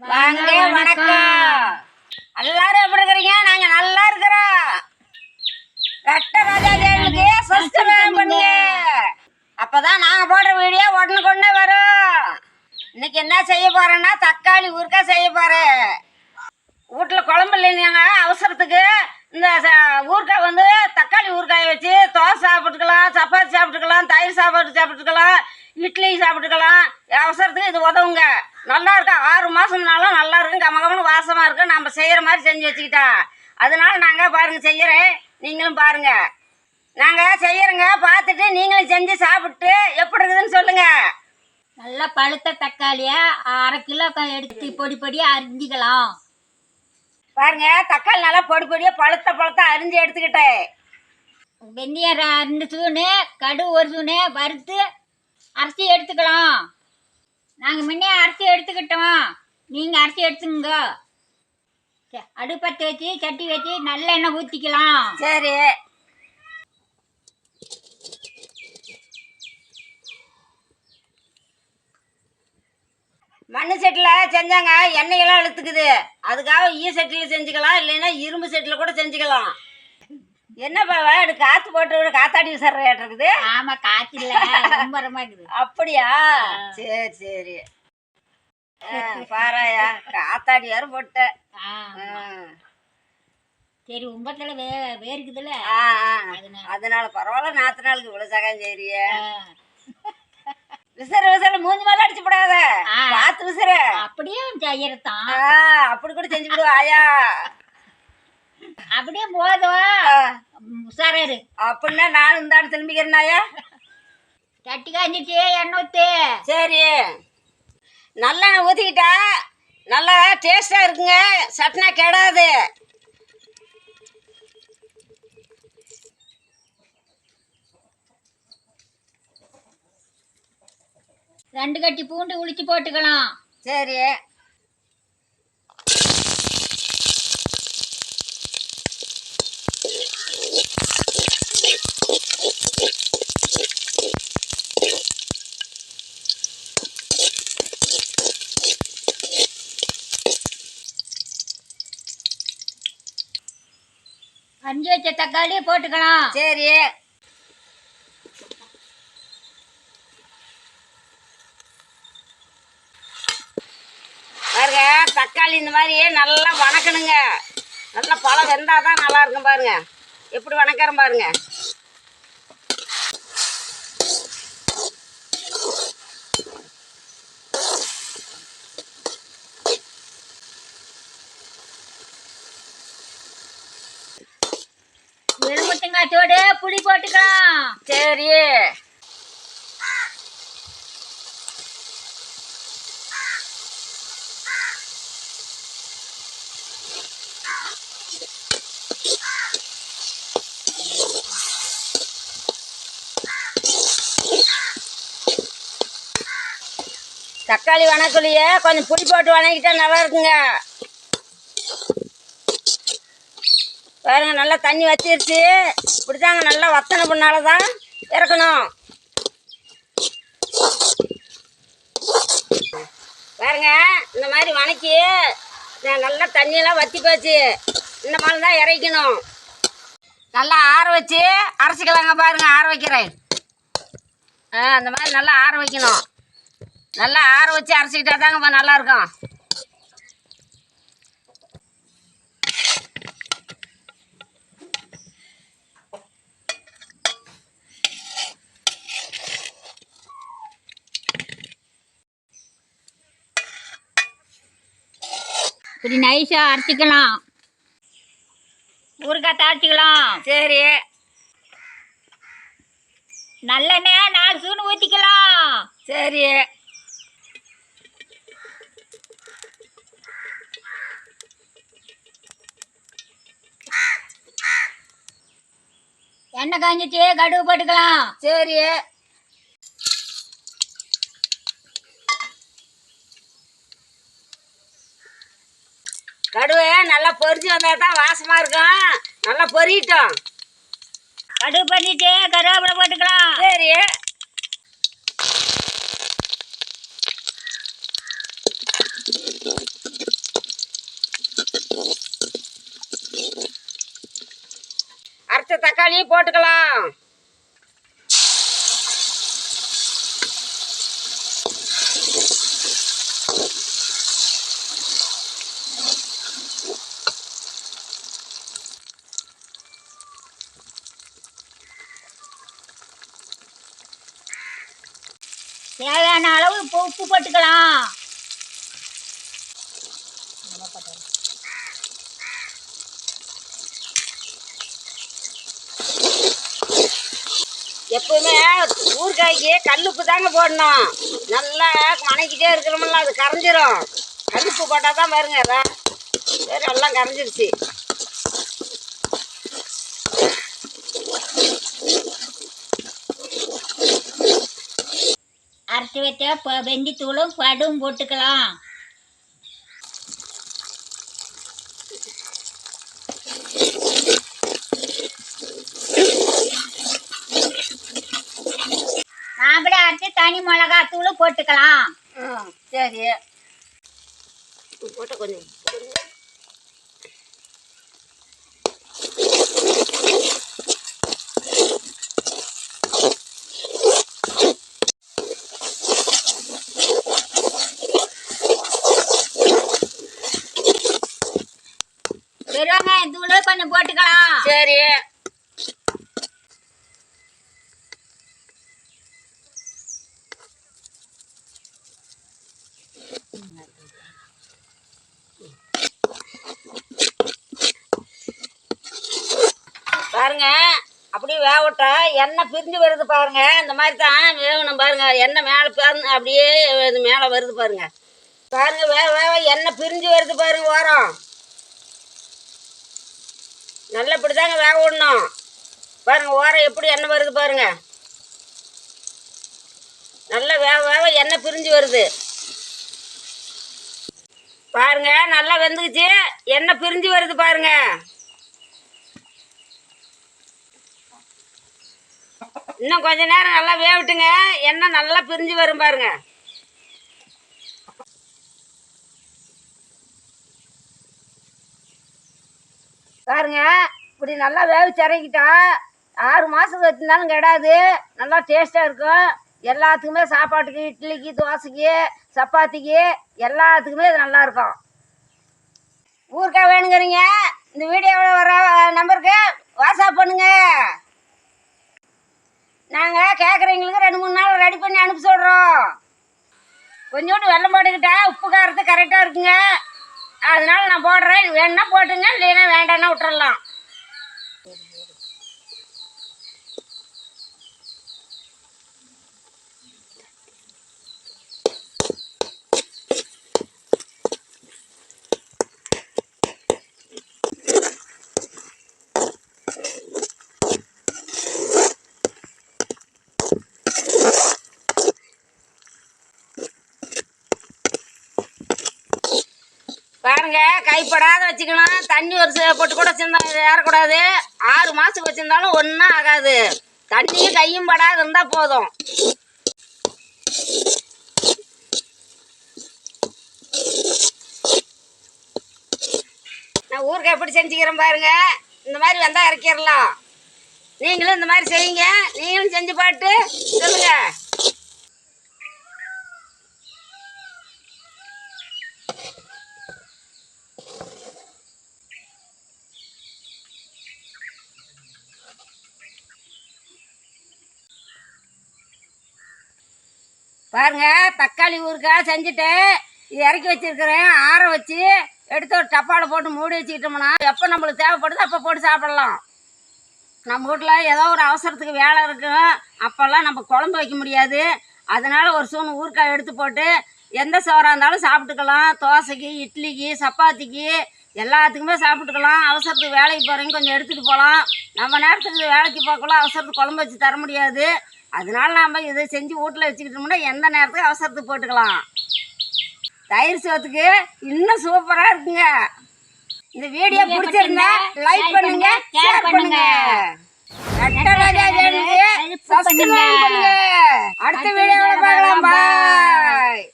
வாங்க வணக்கம். எல்லாரும் எப்படி இருக்கிறீங்க? நாங்க நல்லா இருக்கிறோம். ரெட்ட ராஜா தேவனுக்கு சப்ஸ்கிரைப் பண்ணுங்க. அப்பதான் நாங்க போடுற வீடியோ உடனுக்குடனே வரும். இன்னைக்கு என்ன செய்ய போறேன்னா தக்காளி ஊறுகாய் செய்ய போறேன். வீட்டுல குழம்பு இல்லைங்க அவசரத்துக்கு இந்த ஊறுகாய் வந்து தக்காளி ஊறுகாயை வச்சு தோசை சாப்பிட்டுக்கலாம் சப்பாத்தி சாப்பிட்டுக்கலாம் தயிர் சாப்பாடு சாப்பிட்டுக்கலாம் இட்லி சாப்பிட்டுக்கலாம். அவசரத்துக்கு இது உதவுங்க. நல்லா இருக்கும் ஆறு மாசம்னாலும் நல்லா இருக்கும் கமகமன்னு வாசமா இருக்கும் நம்ம செய்யற மாதிரி செஞ்சு வச்சுக்கிட்டா. அதனால நாங்க பாருங்க செய்யறேன் நீங்களும் பாருங்க. நாங்க செய்யறோங்க பார்த்துட்டு நீங்களும் செஞ்சு சாப்பிட்டு எப்படி இருக்குதுன்னு சொல்லுங்க. நல்லா பழுத்த தக்காளியை அரை கிலோ எடுத்து பொடி பொடியாக அரிஞ்சிக்கலாம். பாருங்க தக்காளி நல்லா பொடி பொடியா பழுத்த பழுத்த அரிஞ்சு எடுத்துக்கிட்டேன் வெந்தயம் ர- ரெண்டு ஸ்பூனு கடுகு ஒரு ஸ்பூனு வறுத்து அரிசி எடுத்துக்கலாம். நாங்கள் முன்னே அரிசி எடுத்துக்கிட்டோம். நீங்கள் அரிசி எடுத்துங்க ச- அடுப்பத்தை வச்சு சட்டி வச்சு நல்லெண்ணெய் ஊற்றிக்கலாம் சரி. மண் செட்டில் செஞ்சாங்க எண்ணெயெல்லாம் இழுத்துக்குது. அதுக்காக ஈ செட்டில் செஞ்சுக்கலாம் இல்லைன்னா இரும்பு செட்டில் கூட செஞ்சுக்கலாம். என்னப்பா இது காற்று போட்டு விட காத்தாடி விசார இருக்குது? ஆமாம் காய்ச்சல ரொம்ப ரொம்ப இருக்குது. அப்படியா? சரி சரி. பாராயா காத்தாடி யாரும் போட்ட. ஆ ஆ. சரி உம்பத்தில் வே வேர்க்குதுல்ல. அதனால. பரவாயில்ல நாத்து நாளுக்கு இவ்வளவு சகாயம் செய்றிய ஆ. விசிறு விசிறு மூஞ்சி மேல அடிச்சு போடாத. ஆ. காத்து விசிறு. அப்படியே செய்யறதான். அப்படி கூட செஞ்சு விடுவா ஆயா அப்படியே போதும். உஷாராரு அப்படின்னா நானும் ஆடு திரும்பிக்கிறேனாயா சட்டி காஞ்சிச்சு எண்ணெய் ஊத்து சரி. நல்லெண்ணெய் ஊற்றிக்கிட்டா நல்லா டேஸ்டா இருக்குங்க. சட்னா கெடாது. ரெண்டு கட்டி பூண்டு உளிச்சு போட்டுக்கலாம். சரி. அஞ்சு வச்ச தக்காளி போட்டுக்கலாம். சரி. பாருங்க தக்காளி இந்த மாதிரி நல்லா வணக்கணுங்க. நல்லா பழம் வெந்தாதான் நல்லா இருக்கும் பாருங்க. எப்படி வணக்கிறேன் பாருங்க. எலும்புத்தங்காச்சோடு புளி போட்டுக்கலாம். சரி. தக்காளி வணக்கலையே கொஞ்சம் புளி போட்டு வணக்கிட்டா நல்லா இருக்குங்க. பாருங்க நல்லா தண்ணி வச்சிருச்சு இப்படிதாங்க நல்லா வத்தனை பண்ணால தான் இறக்கணும். பாருங்க இந்த மாதிரி வணக்கி நான் நல்லா தண்ணியெல்லாம் வத்தி போச்சு. இந்த மாதிரி தான் இறைக்கணும். நல்லா ஆற வச்சு அரைச்சிக்கலாங்க பாருங்க ஆற வைக்கிறேன். ஆ அந்த மாதிரி நல்லா ஆற வைக்கணும். நல்லா ஆற வச்சு அரைச்சிக்கிட்டா தாங்கப்பா நல்லா இப்படி நைஸா அரைச்சிக்கலாம். ஊறுகாய் தாளிச்சிக்கலாம். சரி. நல்லெண்ணெய் நாலு ஸ்பூன் ஊற்றிக்கலாம் சரி. எண்ணெய் காஞ்சிச்சு கடுகு போட்டுக்கலாம். சரி. கடுவை நல்லா பொரிஞ்சு வந்தால் தான் வாசமாக இருக்கும். நல்லா பொரியட்டும். கடுகு பண்ணிட்டு கருவேப்பிலை போட்டுக்கலாம். சரி. அரைச்ச தக்காளியும் போட்டுக்கலாம். தேவையான அளவு இப்போ உப்பு போட்டுக்கலாம். எப்பவுமே ஊறுகாய்க்கு கல்லுப்பு தாங்க போடணும். நல்லா வணக்கிட்டே இருக்கிறோம்ல அது கரைஞ்சிரும். கல்லுப்பு போட்டால் தான் பாருங்க அதான் எல்லாம் கரைஞ்சிருச்சு. அரைச்சி வச்ச ப- வெந்தித்தூளும் கடும் போட்டுக்கலாம். நாமளே அரைச்சி தனி மிளகா தூளும் போட்டுக்கலாம் சரி. போட்ட கொஞ்சம் போடுங்க. பெருவெங்காயம் தூள் கொஞ்சம் போட்டுக்கலாம். சரி. பாருங்க அப்படியே வேகட்டா எண்ணெய் பிரிஞ்சு வருது பாருங்க. இந்த மாதிரி தான் வேகணும் பாருங்க. எண்ணெய் மேலே பிறந்து அப்படியே இது மேலே வருது பாருங்க. பாருங்க வேக வேக எண்ணெய் பிரிஞ்சு வருது பாருங்க ஓரம். நல்லா இப்படி தாங்க வேக விடணும். பாருங்கள் ஓரம் எப்படி எண்ணெய் வருது பாருங்க. நல்லா வேக வேக எண்ணெய் பிரிஞ்சு வருது. பாருங்க நல்லா வெந்துக்குச்சு. எண்ணெய் பிரிஞ்சு வருது பாருங்க. இன்னும் கொஞ்ச நேரம் நல்லா வேவிட்டுங்க எண்ணெய் நல்லா பிரிஞ்சு வரும் பாருங்கள் பாருங்க இப்படி நல்லா வேவிச்சு இறங்கிட்டா ஆறு மாதத்துக்கு வச்சிருந்தாலும் கிடையாது நல்லா டேஸ்ட்டாக இருக்கும். எல்லாத்துக்குமே சாப்பாட்டுக்கு இட்லிக்கு தோசைக்கு சப்பாத்திக்கு எல்லாத்துக்குமே இது நல்லா இருக்கும். ஊருக்காக வேணுங்கிறீங்க? இந்த வீடியோவில் வர நம்பருக்கு வாட்ஸ்அப் பண்ணுங்க. நாங்கள் கேட்குறவங்களுக்கு ரெண்டு மூணு நாள் ரெடி பண்ணி அனுப்பி சொல்கிறோம் கொஞ்சோண்டு வெள்ளம் போட்டுக்கிட்டா உப்பு காரத்து கரெக்டாக இருக்குங்க. அதனால நான் போடுறேன். வேணும்னா போட்டுங்க இல்லைன்னா வேண்டாம்னா விட்டுறலாம். பாருங்க கைப்படாத வச்சுக்கணும் தண்ணி ஒரு போட்டு கூட வச்சிருந்தா ஏறக்கூடாது. ஆறு மாசத்துக்கு வச்சிருந்தாலும் ஒன்றும் ஆகாது. தண்ணியும் கையும் படாது இருந்தால் போதும். நான் ஊருக்கு எப்படி செஞ்சுக்கிறேன் பாருங்க. இந்த மாதிரி வந்தால் இறக்கிடலாம். நீங்களும் இந்த மாதிரி செய்யுங்க. நீங்களும் செஞ்சு பாட்டு சொல்லுங்கள் பாருங்க தக்காளி ஊறுகாய் செஞ்சுட்டேன் இது இறக்கி வச்சிருக்கிறேன். ஆற வச்சு எடுத்து ஒரு டப்பாவில் போட்டு மூடி வச்சுக்கிட்டோம்னா எப்போ நம்மளுக்கு தேவைப்படுதோ அப்போ போட்டு சாப்பிடலாம். நம்ம வீட்டில் ஏதோ ஒரு அவசரத்துக்கு வேலை இருக்கும். அப்போல்லாம் நம்ம குழம்பு வைக்க முடியாது. அதனால ஒரு ஸ்பூன் ஊறுக்காய் எடுத்து போட்டு எந்த சோறாக இருந்தாலும் சாப்பிட்டுக்கலாம். தோசைக்கு இட்லிக்கு சப்பாத்திக்கு எல்லாத்துக்குமே சாப்பிட்டுக்கலாம். அவசரத்துக்கு வேலைக்கு போகிறவங்க கொஞ்சம் எடுத்துகிட்டு போகலாம் நம்ம நேரத்துக்கு வேலைக்கு போகக்குள்ள அவசரத்துக்கு குழம்பு வச்சு தர முடியாது. அதனால நாம் இதை செஞ்சு வீட்டில் வச்சுக்கிட்டோம்னா எந்த நேரத்துக்கு அவசரத்துக்கு போட்டுக்கலாம். தயிர் சோத்துக்கு இன்னும் சூப்பராக இருக்குங்க. இந்த வீடியோ பிடிச்சிருந்தா லைக் பண்ணுங்க ஷேர் பண்ணுங்க. அடுத்த வீடியோவில் பார்க்கலாம். பாய்